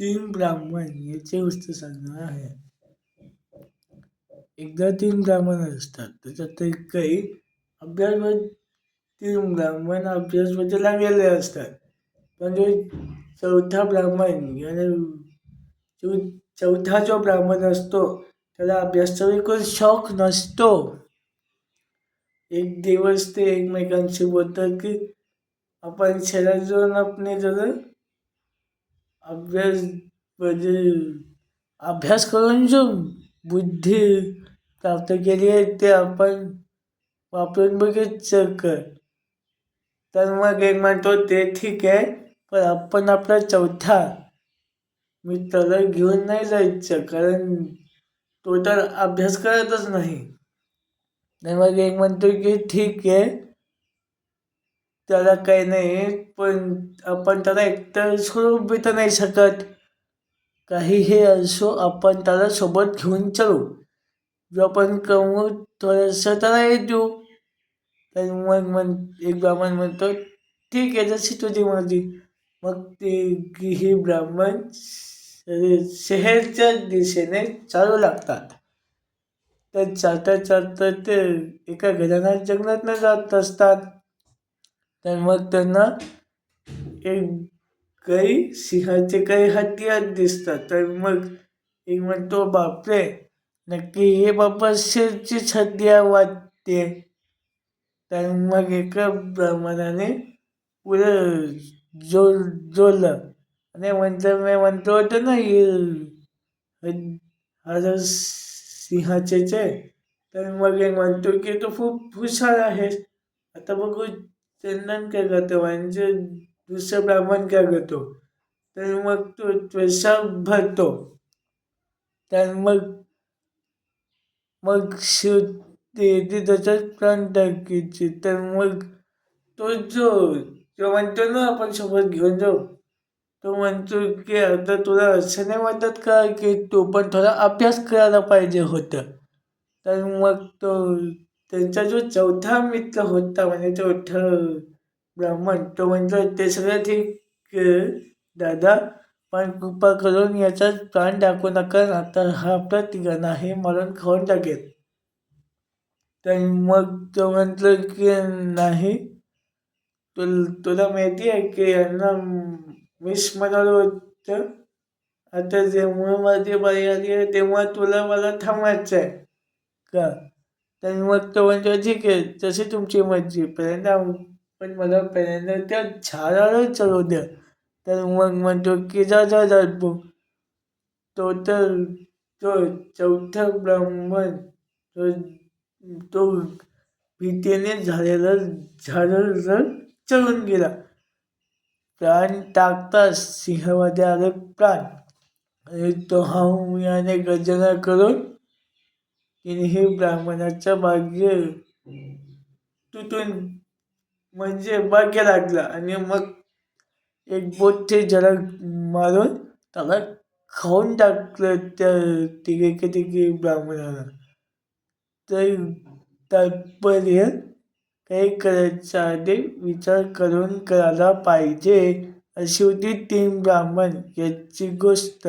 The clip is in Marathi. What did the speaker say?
तीन ब्राह्मण याची गोष्ट सांगणार आहे एकदा तीन ब्राह्मण असतात त्याच्यात काही अभ्यास तीन ब्राह्मण अभ्यासमध्ये म्हणजे लागलेले असतात. पण जो चौथा ब्राह्मण याने जो चौथा जो ब्राह्मण असतो त्याला अभ्यासाचा बिलकुल शौक नसतो. एक दिवस ते एकमेकांशी बोलतात की आपण शरीर जाऊन आपण जर अभ्यास म्हणजे अभ्यास करून जो बुद्धी प्राप्त केली आहे ते आपण वापरून बघायचं कर तर मग एक म्हणतो ते ठीक आहे पण आपण आपला चौथा मित्राला घेऊन नाही जायचं कारण तो तर अभ्यास करतच नाही. नाही मग एक म्हणतो की ठीक आहे त्याला काही नाही पण आपण त्याला एकटं सोडून बी तर नाही शकत. काही हे असो आपण त्याला सोबत घेऊन चलू. जो आपण कमवू थोडंसं त्याला देऊ. तर मग म्हण एक ब्राह्मण म्हणतो ठीक आहे जशी तुझी मर्जी. मग ती ही ब्राह्मण शहरच्या दिशेने चालू लागतात. तर चालता चालता ते एका घराण्यात जंगलातनं जात असतात. तर मग त्यांना एक काही सिंहाचे काही हत्यार दिसतात. तर मग एक म्हणतो बापरे! नक्की हे बाबा शिरचीच हत्या वाटते. तर मग एका ब्राह्मणाने पुढं जो जोडलं आणि म्हणतो मी म्हणतो होतं ना हा सिंहाचेच आहे. तर मग एक म्हणतो की तो खूप हुशार आहे आता बघू चंदन काय करतो म्हणजे दुसरं ब्राह्मण काय करतो तर मग तो त्वसा भरतो। तर मग मग शिव ते त्याच्यात प्राण टाकीचे तर मग तो जो जो म्हणतो ना आपण सोबत घेऊन जाऊ तो म्हणतो की आता तुला असं नाही वाटत का की तू पण थोडा अभ्यास करायला पाहिजे होतं? तर मग तो त्यांचा जो चौथा मित्र होता म्हणजे चौथा ब्राह्मण तो म्हणतो ते सगळं ठीक दादा पण कृपा करून याचा प्राण टाकू नका आता हा आपला तिघांना आहे मरण खाऊन टाकेल. तर मग तो म्हटलं की नाही तुल तुला माहिती आहे की यांना मिस म्हणालो होतं आता जेव्हा माझी बाई आली आहे तेव्हा तुला मला थांबायचं आहे का? तर मग तो म्हणतो ठीक आहे जशी तुमची मर्जी पहिल्यांदा पण मला पहिल्यांदा त्या झाडाला चढवू द्या. तर मग म्हणतो की जा जा जा तो तर तो चौथा ब्राह्मण तो तो भीतीने झालेला झाडाला चढून गेला. प्राण टाकताच सिंहमध्ये आले प्राण. आणि तो हाऊ याने गर्जना करून तिन्ही ब्राह्मणाच्या भाग्य तुटून म्हणजे भाग्य लागला आणि मग एक बोटे जरा मारून त्याला खाऊन टाकलं त्या तिघे की तिघे ब्राह्मणाला. तर तात्पर्य काही करायच्या आधी विचार करून करायला पाहिजे अशी होती तीन ब्राह्मण याची गोष्ट.